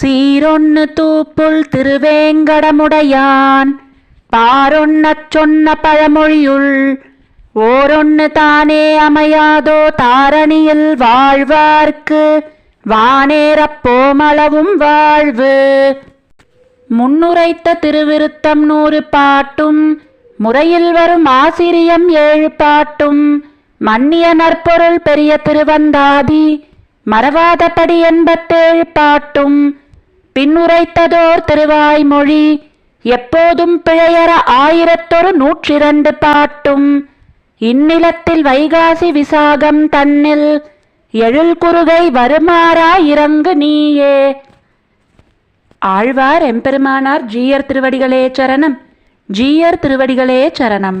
சீரொன்னு தூப்புள் திருவேங்கடமுடையான். பாரொன்னச் சொன்ன பழமொழியுள் ஓரொன்னு தானே அமையாதோ தாரணியில் வாழ்வார்க்கு. வானேரப்போமளவும் வாழ்வு. முன்னுரைத்த திருவிருத்தம் நூறு பாட்டும் முறையில் வரும் ஆசிரியம் ஏழு பாட்டும். மன்னிய நற்பொருள் பெரிய திருவந்தாதி மறவாதபடி எண்பத்தேழு பாட்டும். பின்னுரைத்ததோர் திருவாய்மொழி எப்போதும் பிழையற ஆயிரத்தொரு நூற்றிரண்டு பாட்டும் இந்நிலத்தில் வைகாசி விசாகம் தன்னில் எழில் குறுகை வருமாறா இறங்கு நீயே. ஆழ்வார் எம்பெருமானார் ஜீயர் திருவடிகளே சரணம் ஜீயர் திருவடிகளே சரணம்.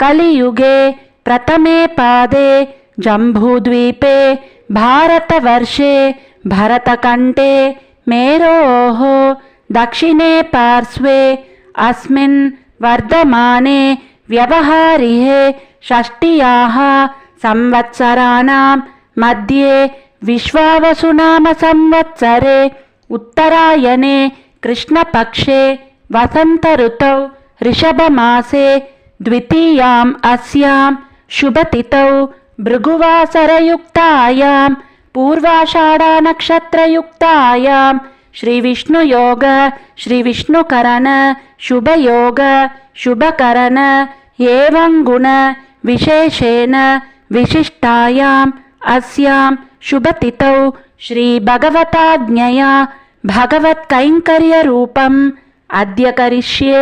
कलियुगे प्रथमे पादे जम्बूद्वीपे भारतवर्षे भरतकण्ठे मेरोः दक्षिणे पार्श्वे अस्मिन् वर्धमाने व्यवहारिहे षष्ट्याः संवत्सराणां मध्ये विश्वावसुनामसंवत्सरे उत्तरायणे कृष्णपक्षे वसन्तऋतौ ऋषभमासे द्वितीयाम् अस्यां शुभतिथौ भृगुवासरयुक्तायां पूर्वाषाढानक्षत्रयुक्तायां श्रीविष्णुयोग श्रीविष्णुकरण शुभयोग शुभकरण एवं गुण विशेषेण विशिष्टायाम् अस्यां शुभतिथौ श्रीभगवताज्ञया भगवत्कैङ्कर्यरूपम् अद्य करिष्ये